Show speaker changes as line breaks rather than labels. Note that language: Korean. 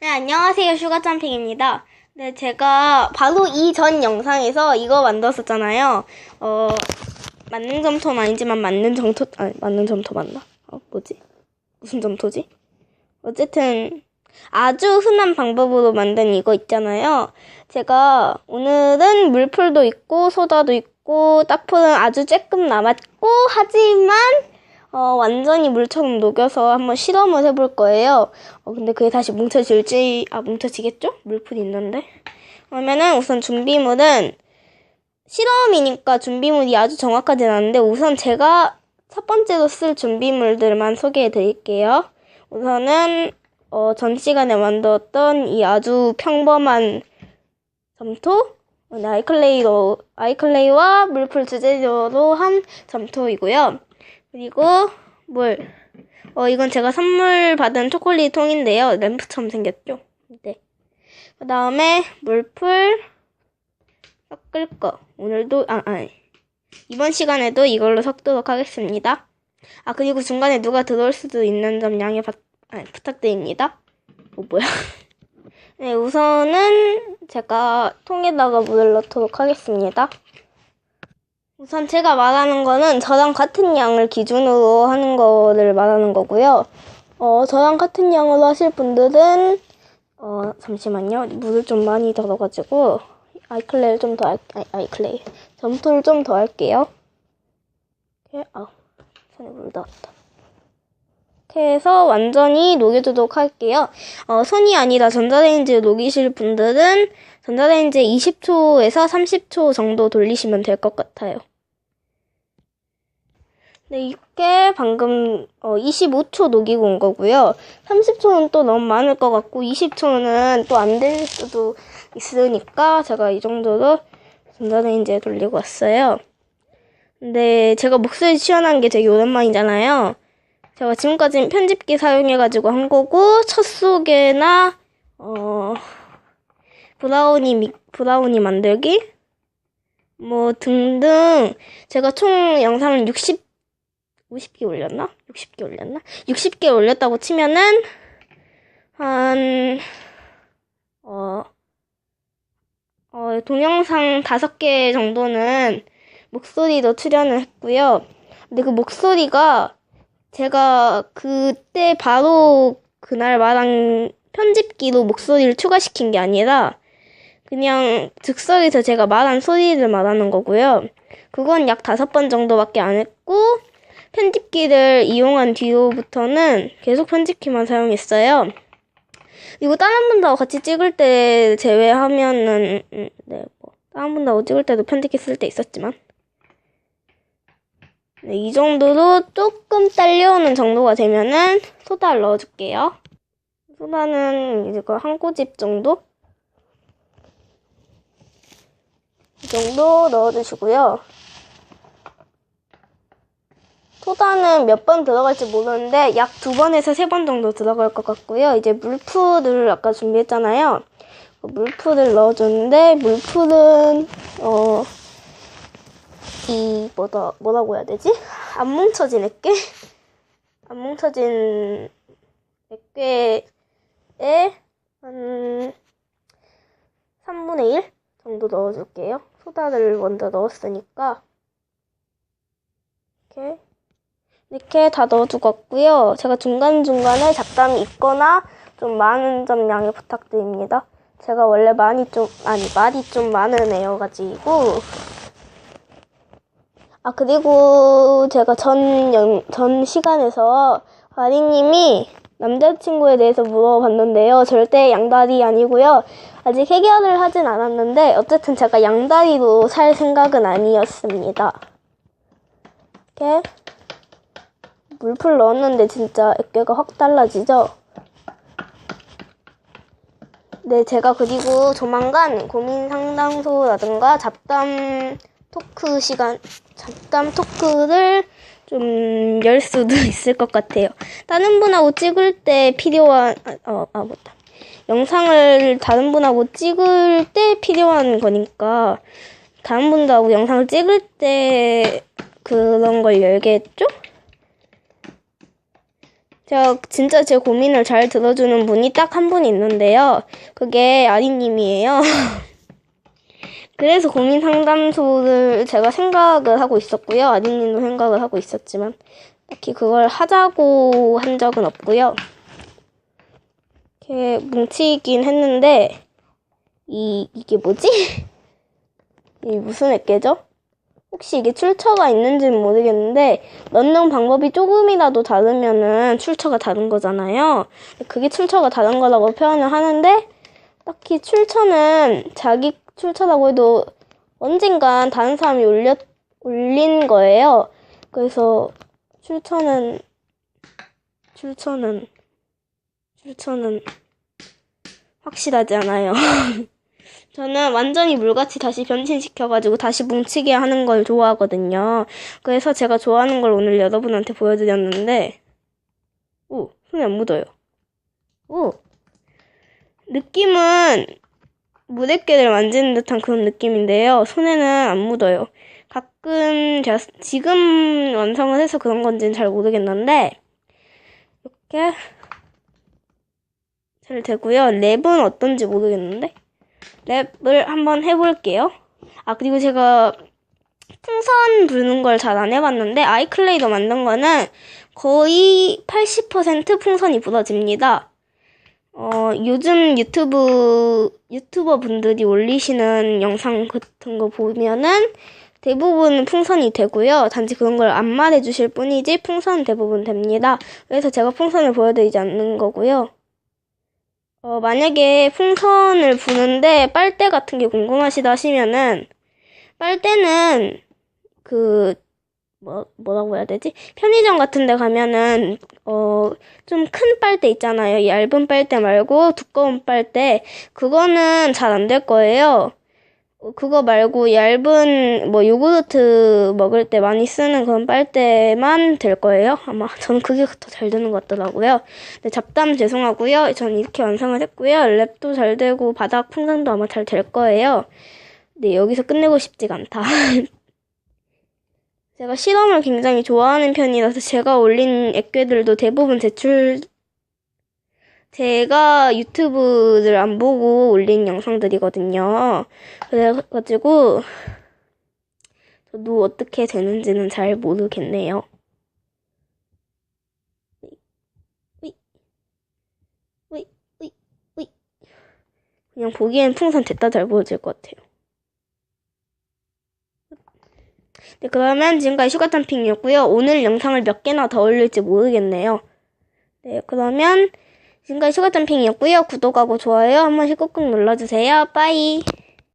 네, 안녕하세요. 슈가점핑입니다. 네, 제가 바로 이 전 영상에서 이거 만들었었잖아요. 어, 맞는 점토는 아니지만 맞는 점토, 아니, 맞는 점토 맞나? 어, 뭐지? 무슨 점토지? 어쨌든, 아주 흔한 방법으로 만든 이거 있잖아요. 제가 오늘은 물풀도 있고, 소다도 있고, 딱풀은 아주 조금 남았고, 하지만, 어, 완전히 물처럼 녹여서 한번 실험을 해볼 거예요. 어, 근데 그게 다시 뭉쳐질지, 아, 뭉쳐지겠죠? 물풀이 있는데. 그러면은 우선 준비물은 실험이니까 준비물이 아주 정확하진 않은데 우선 제가 첫 번째로 쓸 준비물들만 소개해 드릴게요. 우선은 어, 전 시간에 만들었던 이 아주 평범한 점토, 네, 아이클레이로, 아이클레이와 물풀 주재료로 한 점토이고요. 그리고 물. 어, 이건 제가 선물 받은 초콜릿 통인데요. 램프처럼 생겼죠? 네. 그 다음에 물풀 섞을 거. 오늘도, 아, 아니. 이번 시간에도 이걸로 섞도록 하겠습니다. 아, 그리고 중간에 누가 들어올 수도 있는 점 양해 받, 아니, 부탁드립니다. 어, 뭐야. 네, 우선은 제가 통에다가 물을 넣도록 하겠습니다. 우선 제가 말하는 거는 저랑 같은 양을 기준으로 하는 거를 말하는 거고요. 어, 저랑 같은 양으로 하실 분들은, 어, 잠시만요. 물을 좀 많이 덜어가지고, 아이클레이를 좀 더 할, 아이, 아이클레이. 점토를 좀 더 할게요. 이렇게, 아, 손에 물 닿았다. 이렇게 해서 완전히 녹여주도록 할게요. 어, 손이 아니라 전자레인지에 녹이실 분들은 전자레인지에 20초에서 30초 정도 돌리시면 될 것 같아요. 네, 이게 방금 어, 25초 녹이고 온 거고요. 30초는 또 너무 많을 것 같고 20초는 또 안 될 수도 있으니까 제가 이 정도로 전자레 인지에 돌리고 왔어요. 근데 제가 목소리 시원한 게 되게 오랜만이잖아요. 제가 지금까지 편집기 사용해가지고 한 거고 첫 소개나 어 브라우니 미, 브라우니 만들기 뭐 등등 제가 총 영상을 60 50개 올렸나? 60개 올렸나? 60개 올렸다고 치면은 한 어, 어 동영상 5개 정도는 목소리도 출연을 했고요. 근데 그 목소리가 제가 그때 바로 그날 말한 편집기로 목소리를 추가시킨 게 아니라 그냥 즉석에서 제가 말한 소리를 말하는 거고요. 그건 약 다섯 번 정도밖에 안 했고 편집기를 이용한 뒤로부터는 계속 편집기만 사용했어요. 그리고 다른 분하고 같이 찍을 때 제외하면은 음, 네, 뭐 다른 분하고 찍을 때도 편집기 쓸 때 있었지만 네, 이 정도로 조금 딸려오는 정도가 되면은 소다를 넣어줄게요. 소다는 이제 한 꼬집 정도? 이 정도 넣어주시고요. 소다는 몇 번 들어갈지 모르는데 약 두 번에서 세 번 정도 들어갈 것 같고요. 이제 물풀을 아까 준비했잖아요. 그 물풀을 넣어줬는데 물풀은 어. 이 뭐다 뭐라고 해야 되지? 안 뭉쳐진 액괴? 안 뭉쳐진 액괴에 한 3분의 1 정도 넣어줄게요. 소다를 먼저 넣었으니까 이렇게 이렇게 다 넣어주겠고요. 제가 중간중간에 잡담이 있거나 좀 많은 점 양해 부탁드립니다. 제가 원래 많이 좀 아니 말이 좀 많은 애여가지고 아, 그리고 제가 전, 연, 전 시간에서 아리님이 남자친구에 대해서 물어봤는데요. 절대 양다리 아니고요. 아직 해결을 하진 않았는데, 어쨌든 제가 양다리로 살 생각은 아니었습니다. 이렇게 물풀 넣었는데 진짜 액괴가 확 달라지죠? 네, 제가 그리고 조만간 고민 상담소라든가 잡담 토크 시간, 잡담 토크를 좀 열 수도 있을 것 같아요. 다른 분하고 찍을 때 필요한, 어, 아, 맞다. 영상을 다른 분하고 찍을 때 필요한 거니까, 다른 분하고 영상을 찍을 때 그런 걸 열겠죠? 제가 진짜 제 고민을 잘 들어주는 분이 딱 한 분 있는데요. 그게 아리님이에요. 그래서 고민 상담소를 제가 생각을 하고 있었고요. 아리님도 생각을 하고 있었지만 딱히 그걸 하자고 한 적은 없고요. 이렇게 뭉치긴 했는데 이 이게 뭐지? 이 무슨 액계죠? 혹시 이게 출처가 있는지는 모르겠는데 넣는 방법이 조금이라도 다르면은 출처가 다른 거잖아요. 그게 출처가 다른 거라고 표현을 하는데 딱히 출처는 자기 출처라고 해도 언젠간 다른 사람이 올렸 올린 거예요. 그래서 출처는 출처는 출처는 확실하지 않아요. 저는 완전히 물같이 다시 변신시켜가지고 다시 뭉치게 하는 걸 좋아하거든요. 그래서 제가 좋아하는 걸 오늘 여러분한테 보여드렸는데, 오, 손에 안 묻어요. 오, 느낌은 무대깨를 만지는 듯한 그런 느낌인데요. 손에는 안 묻어요. 가끔 제가 지금 완성을 해서 그런 건지는 잘 모르겠는데, 이렇게 잘 되고요. 랩은 어떤지 모르겠는데. 랩을 한번 해볼게요. 아, 그리고 제가 풍선 부르는 걸 잘 안 해봤는데, 아이클레이더 만든 거는 거의 80% 풍선이 부러집니다. 어, 요즘 유튜브, 유튜버 분들이 올리시는 영상 같은 거 보면은 대부분 풍선이 되고요. 단지 그런 걸 안 말해 주실 뿐이지 풍선은 대부분 됩니다. 그래서 제가 풍선을 보여드리지 않는 거고요. 어, 만약에 풍선을 부는데 빨대 같은 게 궁금하시다 하시면은 빨대는 그 뭐, 뭐라고 해야 되지? 편의점 같은 데 가면은, 어, 좀 큰 빨대 있잖아요. 얇은 빨대 말고 두꺼운 빨대. 그거는 잘 안 될 거예요. 어, 그거 말고 얇은, 뭐, 요구르트 먹을 때 많이 쓰는 그런 빨대만 될 거예요. 아마 저는 그게 더 잘 되는 것 같더라고요. 네, 잡담 죄송하고요. 전 이렇게 완성을 했고요. 랩도 잘 되고, 바닥 풍선도 아마 잘 될 거예요. 네, 여기서 끝내고 싶지가 않다. 제가 실험을 굉장히 좋아하는 편이라서 제가 올린 액괴들도 대부분 제출, 제가 유튜브를 안 보고 올린 영상들이거든요. 그래가지고, 저도 어떻게 되는지는 잘 모르겠네요. 그냥 보기엔 풍선 됐다 잘 보여질 것 같아요. 네, 그러면 지금까지 슈가탄핑이었고요. 오늘 영상을 몇 개나 더 올릴지 모르겠네요. 네, 그러면 지금까지 슈가탄핑이었고요. 구독하고 좋아요 한 번씩 꾹꾹 눌러주세요. 빠이.